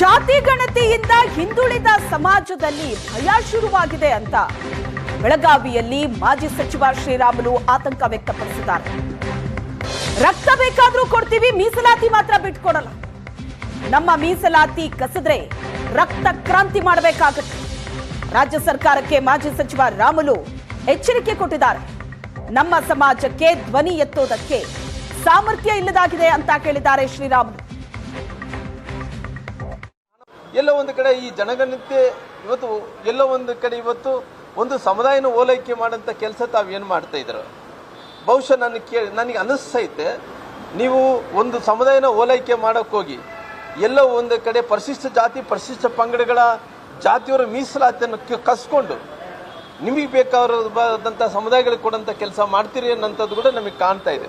ಜಾತಿ ಗಣತಿಯಿಂದ ಹಿಂದುಳಿದ ಸಮಾಜದಲ್ಲಿ ಭಯ ಶುರುವಾಗಿದೆ ಅಂತ ಬೆಳಗಾವಿಯಲ್ಲಿ ಮಾಜಿ ಸಚಿವ ಶ್ರೀರಾಮುಲು ಆತಂಕ ವ್ಯಕ್ತಪಡಿಸಿದ್ದಾರೆ. ರಕ್ತ ಬೇಕಾದರೂ ಕೊಡ್ತೀವಿ, ಮೀಸಲಾತಿ ಮಾತ್ರ ಬಿಟ್ಕೊಡಲ್ಲ. ನಮ್ಮ ಮೀಸಲಾತಿ ಕಸಿದ್ರೆ ರಕ್ತ ಕ್ರಾಂತಿ ಮಾಡಬೇಕಾಗುತ್ತೆ. ರಾಜ್ಯ ಸರ್ಕಾರಕ್ಕೆ ಮಾಜಿ ಸಚಿವ ರಾಮುಲು ಎಚ್ಚರಿಕೆ ಕೊಟ್ಟಿದ್ದಾರೆ. ನಮ್ಮ ಸಮಾಜಕ್ಕೆ ಧ್ವನಿ ಎತ್ತೋದಕ್ಕೆ ಸಾಮರ್ಥ್ಯ ಇಲ್ಲದಾಗಿದೆ ಅಂತ ಕೇಳಿದ್ದಾರೆ ಶ್ರೀರಾಮುಲು. ಎಲ್ಲೋ ಒಂದು ಕಡೆ ಈ ಜನಗಣತಿ ಇವತ್ತು, ಎಲ್ಲ ಒಂದು ಕಡೆ ಇವತ್ತು ಒಂದು ಸಮುದಾಯನ ಓಲೈಕೆ ಮಾಡೋಂಥ ಕೆಲಸ ತಾವೇನು ಮಾಡ್ತಾ ಇದ್ರು? ಬಹುಶಃ ನನಗೆ ಕೇಳಿ ನನಗೆ ಅನಿಸ್ತೈತೆ ನೀವು ಒಂದು ಸಮುದಾಯನ ಓಲೈಕೆ ಮಾಡೋಕ್ಕೋಗಿ ಎಲ್ಲೋ ಒಂದು ಕಡೆ ಪರಿಶಿಷ್ಟ ಜಾತಿ, ಪರಿಶಿಷ್ಟ ಪಂಗಡಗಳ ಜಾತಿಯವರ ಮೀಸಲಾತಿಯನ್ನು ಕಸ್ಕೊಂಡು ನಿಮಗೆ ಬೇಕಾದಂಥ ಸಮುದಾಯಗಳಿಗೆ ಕೊಡೋಂಥ ಕೆಲಸ ಮಾಡ್ತೀರಿ ಅನ್ನೋಂಥದ್ದು ಕೂಡ ನಮಗೆ ಕಾಣ್ತಾ ಇದೆ.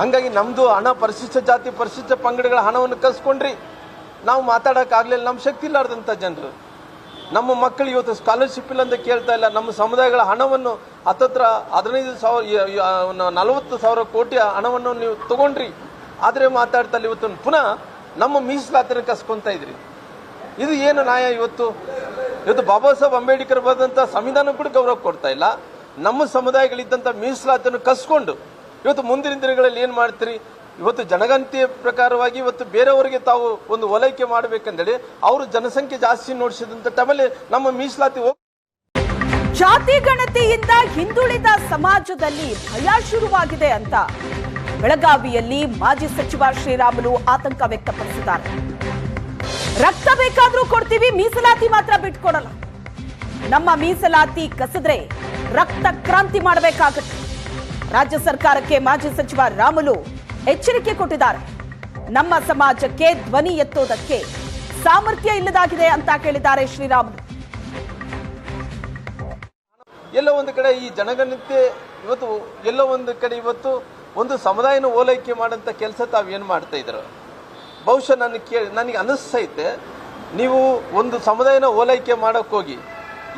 ಹಂಗಾಗಿ ನಮ್ಮದು ಹಣ ಪರಿಶಿಷ್ಟ ಜಾತಿ, ಪರಿಶಿಷ್ಟ ಪಂಗಡಗಳ ಹಣವನ್ನು ಕಸ್ಕೊಂಡ್ರಿ. ನಾವು ಮಾತಾಡೋಕ್ಕಾಗಲಿಲ್ಲ ನಮ್ಮ ಶಕ್ತಿ ಇಲ್ಲಾರ್ದಂಥ ಜನರು. ನಮ್ಮ ಮಕ್ಕಳು ಇವತ್ತು ಸ್ಕಾಲರ್ಶಿಪ್ ಇಲ್ಲ ಅಂತ ಕೇಳ್ತಾ ಇಲ್ಲ, ನಮ್ಮ ಸಮುದಾಯಗಳ ಹಣವನ್ನು ಹತ್ತತ್ರ ಹದಿನೈದು ಸಾವಿರ ನಲವತ್ತು ಸಾವಿರ ಕೋಟಿ ಹಣವನ್ನು ನೀವು ತಗೊಂಡ್ರಿ. ಆದರೆ ಮಾತಾಡ್ತಾ ಇಲ್ಲ ಇವತ್ತು ಪುನಃ ನಮ್ಮ ಮೀಸಲಾತಿನ ಕಸ್ಕೊಂತ ಇದ್ರಿ. ಇದು ಏನು ನ್ಯಾಯ ಇವತ್ತು? ಇವತ್ತು ಬಾಬಾ ಸಾಹೇಬ್ ಅಂಬೇಡ್ಕರ್ ಬರೆದಂಥ ಸಂವಿಧಾನ ಕೂಡ ಗೌರವ ಕೊಡ್ತಾ ಇಲ್ಲ. ನಮ್ಮ ಸಮುದಾಯಗಳಿದ್ದಂಥ ಮೀಸಲಾತಿಯನ್ನು ಕಸ್ಕೊಂಡು, ಇವತ್ತು ಮುಂದಿನ ದಿನಗಳಲ್ಲಿ ಏನು ಮಾಡ್ತೀರಿ? ಇವತ್ತು ಜನಗಣತಿಯ ಪ್ರಕಾರವಾಗಿ ಇವತ್ತು ಬೇರೆಯವರಿಗೆ ತಾವು ಒಂದು ಓಲೈಕೆ ಮಾಡಬೇಕಂದೇಳಿ ಅವರು ಜನಸಂಖ್ಯೆ ಜಾಸ್ತಿ ನೋಡಿಸಿದಂತ ಟೈಮಲ್ಲಿ ನಮ್ಮ ಮೀಸಲಾತಿ ಜಾತಿ ಗಣತಿಯಿಂದ ಹಿಂದುಳಿದ ಸಮಾಜದಲ್ಲಿ ಭಯ ಶುರುವಾಗಿದೆ ಅಂತ ಬೆಳಗಾವಿಯಲ್ಲಿ ಮಾಜಿ ಸಚಿವ ಶ್ರೀರಾಮುಲು ಆತಂಕ ವ್ಯಕ್ತಪಡಿಸಿದ್ದಾರೆ. ರಕ್ತ ಬೇಕಾದ್ರೂ ಕೊಡ್ತೀವಿ, ಮೀಸಲಾತಿ ಮಾತ್ರ ಬಿಟ್ಕೊಡಲ್ಲ. ನಮ್ಮ ಮೀಸಲಾತಿ ಕಸಿದ್ರೆ ರಕ್ತ ಕ್ರಾಂತಿ ಮಾಡಬೇಕಾಗುತ್ತೆ. ರಾಜ್ಯ ಸರ್ಕಾರಕ್ಕೆ ಮಾಜಿ ಸಚಿವ ರಾಮುಲು ಎಚ್ಚರಿಕೆ ಕೊಟ್ಟಿದ್ದಾರೆ. ನಮ್ಮ ಸಮಾಜಕ್ಕೆ ಧ್ವನಿ ಎತ್ತೋದಕ್ಕೆ ಸಾಮರ್ಥ್ಯ ಇಲ್ಲದಾಗಿದೆ ಅಂತ ಕೇಳಿದ್ದಾರೆ ಶ್ರೀರಾಮುಲು ಎಲ್ಲೋ ಒಂದು ಕಡೆ ಈ ಜನಗಣತಿ ಇವತ್ತು, ಎಲ್ಲೋ ಒಂದು ಕಡೆ ಇವತ್ತು ಒಂದು ಸಮುದಾಯನ ಓಲೈಕೆ ಮಾಡೋಂಥ ಕೆಲಸ ತಾವು ಮಾಡ್ತಾ ಇದ್ರು ಬಹುಶಃ ನನಗೆ ಕೇಳಿ, ನನಗೆ ಅನಿಸ್ತೈತೆ ನೀವು ಒಂದು ಸಮುದಾಯನ ಓಲೈಕೆ ಮಾಡೋಕ್ಕೋಗಿ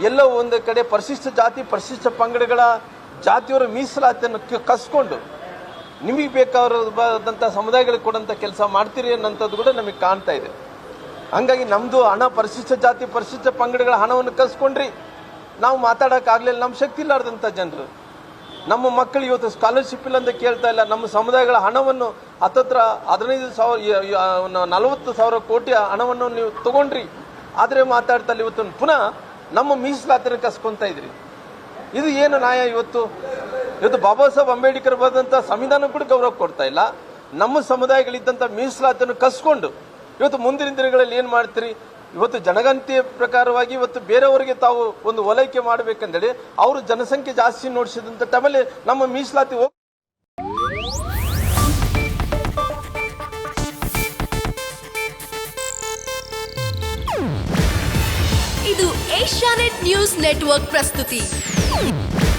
ಎಲ್ಲೋ ಒಂದು ಕಡೆ ಪರಿಶಿಷ್ಟ ಜಾತಿ, ಪರಿಶಿಷ್ಟ ಪಂಗಡಗಳ ಜಾತಿಯವರ ಮೀಸಲಾತಿಯನ್ನು ಕಸ್ಕೊಂಡು ನಿಮಗೆ ಬೇಕಾದಂಥ ಸಮುದಾಯಗಳಿಗೆ ಕೊಡೋಂಥ ಕೆಲಸ ಮಾಡ್ತೀರಿ ಅನ್ನೋಂಥದ್ದು ಕೂಡ ನಮಗೆ ಕಾಣ್ತಾ ಇದೆ. ಹಂಗಾಗಿ ನಮ್ಮದು ಹಣ ಪರಿಶಿಷ್ಟ ಜಾತಿ ಪರಿಶಿಷ್ಟ ಪಂಗಡಗಳ ಹಣವನ್ನು ಕಸ್ಕೊಂಡ್ರಿ ನಾವು ಮಾತಾಡೋಕ್ಕಾಗಲಿಲ್ಲ ನಮ್ಮ ಶಕ್ತಿ ಇಲ್ಲಾರ್ದಂಥ ಜನರು. ನಮ್ಮ ಮಕ್ಕಳು ಇವತ್ತು ಸ್ಕಾಲರ್ಶಿಪ್ ಇಲ್ಲ ಅಂತ ಕೇಳ್ತಾ ಇಲ್ಲ, ನಮ್ಮ ಸಮುದಾಯಗಳ ಹಣವನ್ನು ಹತ್ತತ್ರ ಹದಿನೈದು ಸಾವಿರ ನಲವತ್ತು ಸಾವಿರ ಕೋಟಿ ಹಣವನ್ನು ನೀವು ತಗೊಂಡ್ರಿ. ಆದರೆ ಮಾತಾಡ್ತಾ ಇವತ್ತು ಪುನಃ ನಮ್ಮ ಮೀಸಲಾತಿನ ಕಸ್ಕೊತಾ ಇದ್ರಿ. ಇದು ಏನು ನ್ಯಾಯ ಇವತ್ತು? ಇವತ್ತು ಬಾಬಾ ಸಾಹೇಬ್ ಅಂಬೇಡ್ಕರ್ ಬರೆದಂಥ ಸಂವಿಧಾನ ಕೂಡ ಗೌರವ ಕೊಡ್ತಾ ಇಲ್ಲ. ನಮ್ಮ ಸಮುದಾಯಗಳಿದ್ದಂಥ ಮೀಸಲಾತಿಯನ್ನು ಕಸ್ಕೊಂಡು ಇವತ್ತು ಮುಂದಿನ ದಿನಗಳಲ್ಲಿ ಏನು ಮಾಡ್ತೀರಿ? ಇವತ್ತು ಜನಗಂತಿಯ ಪ್ರಕಾರವಾಗಿ ಇವತ್ತು ಬೇರೆಯವರಿಗೆ ತಾವು ಒಂದು ಓಲೈಕೆ ಮಾಡಬೇಕಂದೇಳಿ ಅವರು ಜನಸಂಖ್ಯೆ ಜಾಸ್ತಿ ನೋಡಿಸಿದಂತ ಟೈಮಲ್ಲಿ ನಮ್ಮ ಮೀಸಲಾತಿ ಹೋಗ್ ಇದು ಏಷ್ಯಾನೆಟ್ ನ್ಯೂಸ್ ನೆಟ್ವರ್ಕ್ ಪ್ರಸ್ತುತಿ.